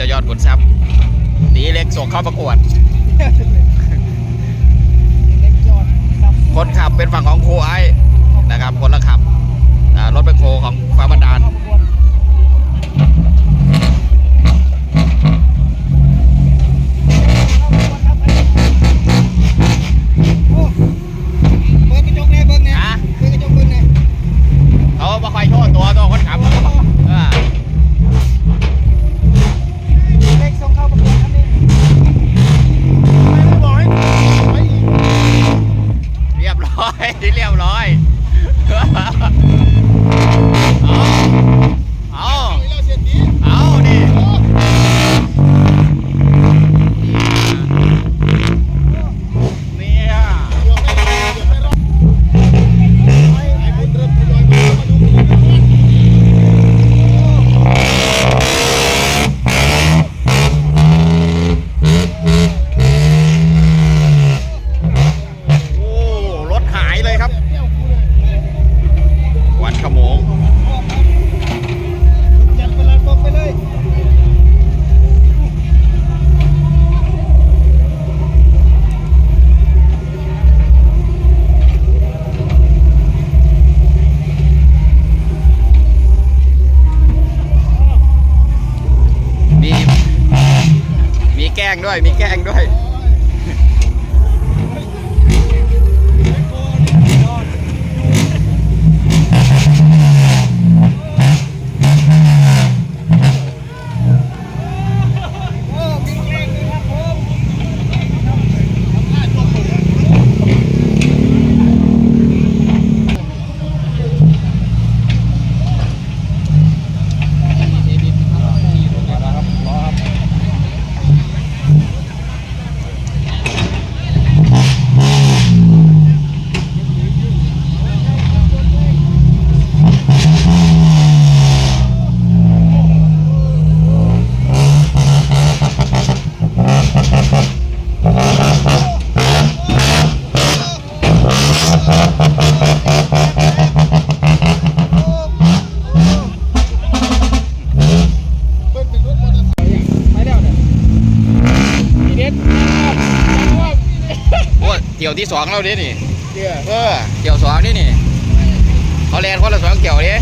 จ้ายอดขุนทรัพย์หนีเล็กส่งเข้าประกวด คนขับเป็นฝั่งของโครูไอ้นะครับ คนละขับรถเป็นโคของฟ้าบันดาล ล้งด้วย มีแกล้งด้วย ยวที่สองแล้วดินี่เดี๋ยวเออเกี่ยวสองนี่นี่เขาแลนคนละสองเกี่ยวดิ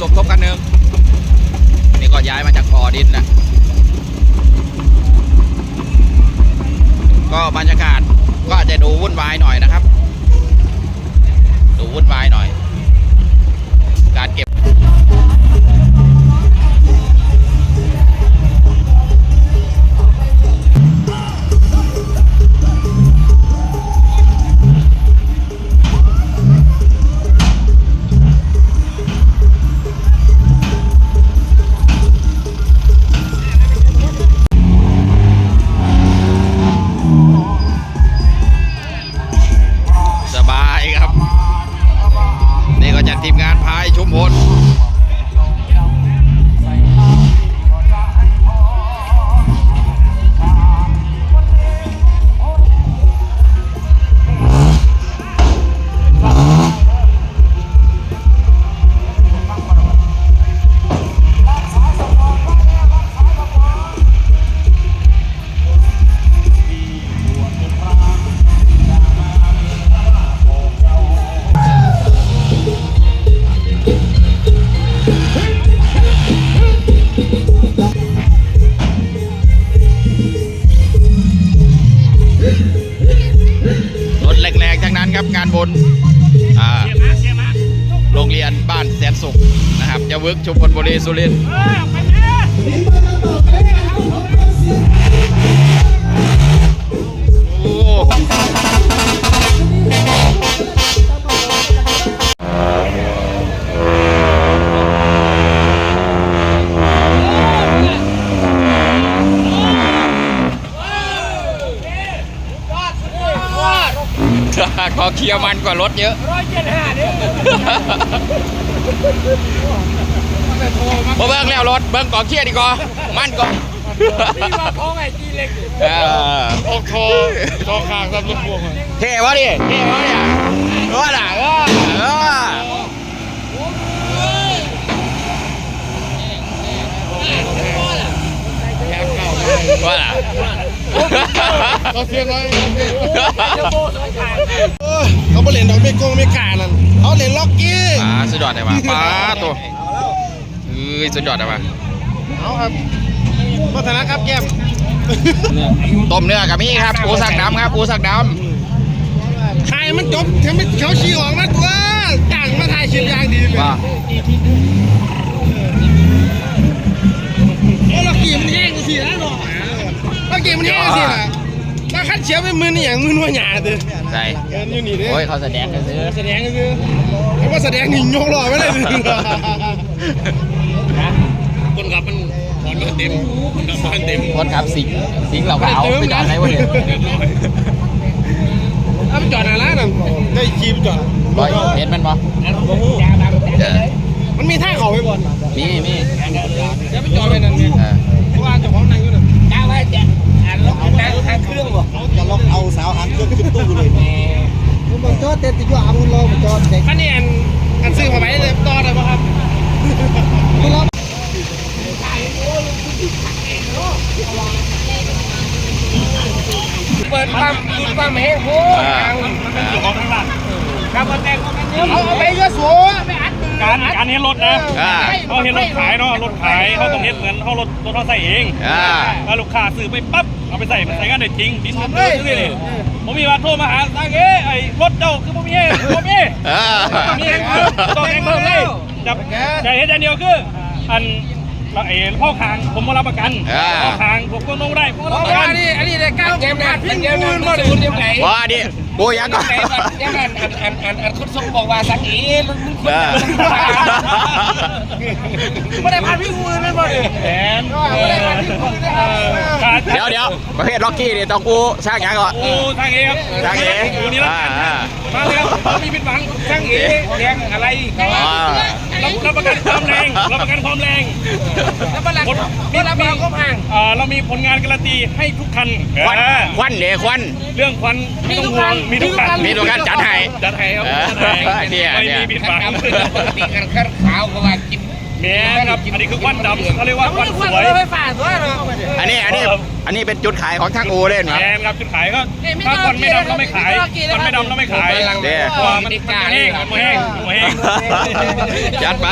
สมทบกันหนึ่งนี่ก็ย้ายมาจากบ่อดินนะก็บรรยากาศก็อาจจะดูวุ่นวายหน่อยนะครับ ดูวุ่นวายหน่อย การเก็บ ครับงานบนโรงเรียนบ้านแสนสุขนะครับจะเวิร์กชุมพลบุรีสุรินทร์ ขอเคลียร์มันกว่ารถเยอะร้อยเจ็ดห้าเนี่ยบ่เบิ้งแล้วรถเบิ้งก่อนเคลียร์ดีกว่ามันก่อนนี่มาท้องไอ้จีเล็กเออออกคอคอคางครับรถพวงเท่วะดิเท่วะเนี่ยว่าล่ะเออเออว่าล่ะ เราเสียงไรเขาไปเล่นดอกเมกงเมกานั่นเขาเล่นล็อกกี้ป้าสุดยอดเลยว่ะป้าตัวเอ้ยสุดยอดเลยว่ะเอาครับพัฒนาครับแก้มต้มเนื้อกับมี่ครับปูสักดำครับปูสักดถ่ายมันจบทำให้เขาชี้ออกมาตัวจ้างมาถ่ายคลิปอย่างดีเลย กี้มันแห้งสิล่ะถ้าคัดเชียวเป็นมือนี่อย่างมือนัวหยาเด้อใส่เกินอยู่นี่เด้โอ้ยเขาแสดงกันซื้อแสดงก็คือเขาว่าแสดงนี่ยกหล่อไม่ได้เลยคนขับมันถอนมาเต็มมันเต็มคนขับสิงสิงเหล่าขาวไปจอดไหนวะเนี่ยเอาไปจอดหน้าร้านน่ะได้คีบจอดบอยเห็นมันปะมันมีท่าเขาไปบอลมีมีจะไปจอดไปนั่นเนี่ยเพราะว่าเจ้าของนั่งอยู่น่ะ จ้าว่าจะ อ่านล็อกนั่งทางเครื่องบ่จะล็อกเอาสาวหางเครื่องขึ้นตู้เลยมันจอดเต็มติดอยู่อามุนรอมันจอดเด็กอันนี้อันอันซื้อมาไว้เลยต่อได้ป่ะครับเปิดปั๊มดูดปั๊มให้โหอ่าครับมาแต่งกันเยอะเอาเอาไปเยอะสัวไปอัดการการเห็นรถนะอ่าเขาเห็นรถขายเนาะรถขายเขาต้องเห็นเหมือนเขารถรถเขาใส่เองอ่าแล้วลูกค้าซื้อไปปั๊บ เอาไปใส่ใส่กันได้จริงบินเรื่อยๆเลยผมมีว่าโทรมาหาทางเอ้ไอ้รถเจ้าคือผมมีเองผมมีอ่าผมมีเองต้องเองเพิ่มเลยจับใจเห็นอย่างเดียวคืออัน ไอ้พ่อคางผมมารับประกันพ่อคางผมก็น้องได้ผมรับประกันอันนี้อันนี้ได้ก้าวเกมขานั้ดนพิ้งเกมมืนั้นนมามาเลเลยยเกมไหนว่าดิกูยังก็ไหนยังอันอันอันอันอันคุณทรงบอกว่าสักอีมึงคุณเออไม่ได้พาพิ้งมืนนั่นมาเลยแสนไม่ได้พาพิ้งมืนนะครับเดี๋ยวเดี๋ยวประเภทล็อกกี้นี่ต้องกูช่างยังก่อน โอ้ทางเอครับทางเอดูนี่ละอ่ากันอ่ามาเลยครับมีผิดหวังช่างเอ๋แดงอะไรอ่า รับรับประกันความแรงรับประกันความแรงแล้วบัลลังก์บัลลังก์ก็พังอ่าเรามีผลงานการันตีให้ทุกคันควันเออควันเดี๋ยวควัน เรื่องควันไม่ต้องห่วงมีทุกคันมีทุกคันจัดให้จัดให้ครับเออจัดให้เนี่ยไม่เนี่ย มีผิดหวังปกติ กันขั้นขาวก็ว่ากินแม่ครับ อันนี้คือควันดำเขาเรียกว่าควันสวยไฟฟ้าตัวเนาะอันนี้อันนี้อันนี้เป็นจุดขายของทางอูเล่นครับแมนครับจุดขายก็ถ้าควันไม่ดำเราไม่ขายควันไม่ดำเราไม่ขายเด้เพราะว่ามันมันแห้งมันแห้งมันแห้งจัดไป